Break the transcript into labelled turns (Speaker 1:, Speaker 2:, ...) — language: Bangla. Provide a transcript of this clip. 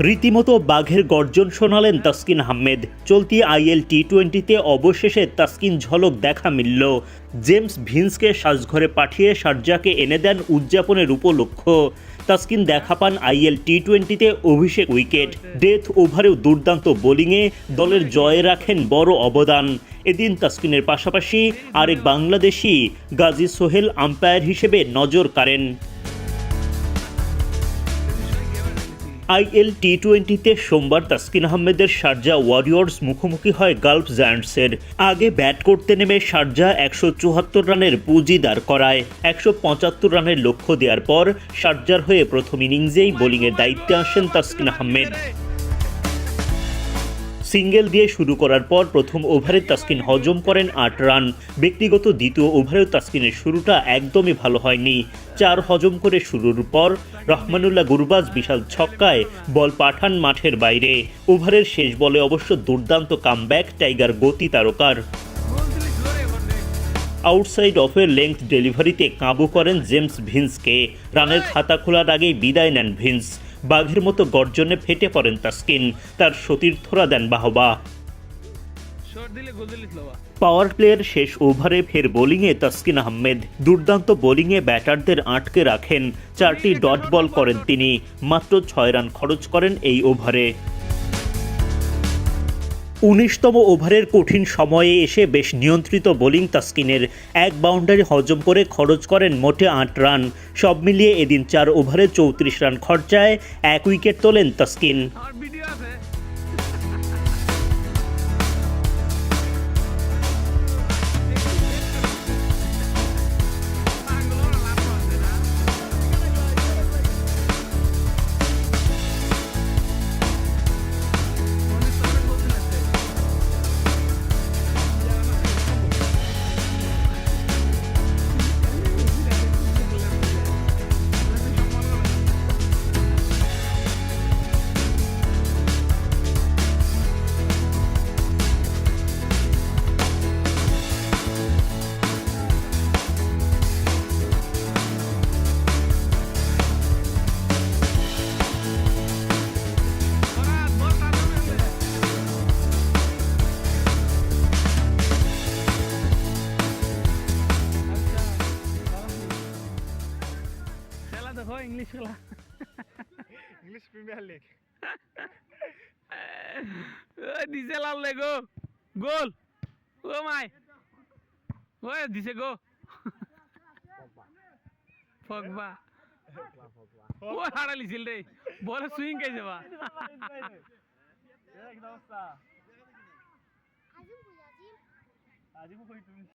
Speaker 1: রীতিমতো বাঘের গর্জন শোনালেন তাসকিন আহমেদ। চলতি আইএল টি টোয়েন্টিতে অবশেষে তাসকিন ঝলক দেখা মিলল। জেমস ভিন্সকে সাজঘরে পাঠিয়ে শারজাকে এনে দেন উদযাপনের উপলক্ষ। তাসকিন দেখা পান আইএল টি টোয়েন্টিতে অভিষেক উইকেট। ডেথ ওভারেও দুর্দান্ত বোলিংয়ে দলের জয়ে রাখেন বড় অবদান। এদিন তাসকিনের পাশাপাশি আরেক বাংলাদেশি গাজী সোহেল আম্পায়ার হিসেবে নজর কাড়েন। আইএল টি টোয়েন্টিতে সোমবার তাস্কিন আহমেদের শারজা ওয়ারিয়র্স মুখোমুখি হয় গালফ জায়ান্টসের। আগে ব্যাট করতে নেমে শারজা একশো চুয়াত্তর রানের পুঁজি দাঁড় করায়। একশো পঁচাত্তর রানের লক্ষ্য দেওয়ার পর শারজার হয়ে প্রথম ইনিংসেই বোলিংয়ের দায়িত্বে আসেন তাসকিন আহমেদ। সিঙ্গেল দিয়ে শুরু করার পর প্রথম ওভারে তাসকিন হজম করেন আট রান। ব্যক্তিগত দ্বিতীয় ওভারেও তাসকিনের শুরুটা একদমই ভালো হয়নি। চার হজম করে শুরুর পর রহমানুল্লাহ গুরবাজ বিশাল ছক্কায় বল পাঠান মাঠের বাইরে। ওভারের শেষ বলে অবশ্য দুর্দান্ত কামব্যাক টাইগার গতি তারকার। আউটসাইড অফের লেংথ ডেলিভারিতে কাবু করেন জেমস ভিন্সকে। রানের খাতা খোলার আগেই বিদায় নেন ভিন্স। বাঘের মতো গর্জনে ফেটে পড়েন তাসকিন তার সতীর্থরা দেন বাহবা। পাওয়ার প্লেয়ার শেষ ওভারে ফের বোলিংয়ে তাসকিন আহমেদ। দুর্দান্ত বোলিংয়ে ব্যাটারদের আটকে রাখেন। চারটি ডট বল করেন তিনি। মাত্র ছয় রান খরচ করেন এই ওভারে। উনিশতম ওভারের কঠিন সময়ে এসে বেশ নিয়ন্ত্রিত বোলিং তাস্কিনের এক বাউন্ডারি হজম করে খরচ করেন মোটে আট রান। সব মিলিয়ে এদিন চার ওভারে চৌত্রিশ রান খরচায় এক উইকেট তোলেন তাসকিন।
Speaker 2: ইংলিশ খেলা
Speaker 3: ইংলিশ প্রিমিয়ার লিগ
Speaker 2: দিছে লাল লে গো গোল ও মাই ওই দিছে গো ফগবা ও হারা লিছিল রে বলে সুইং কে যাবা
Speaker 3: এক অবস্থা আজিমু কই তুমি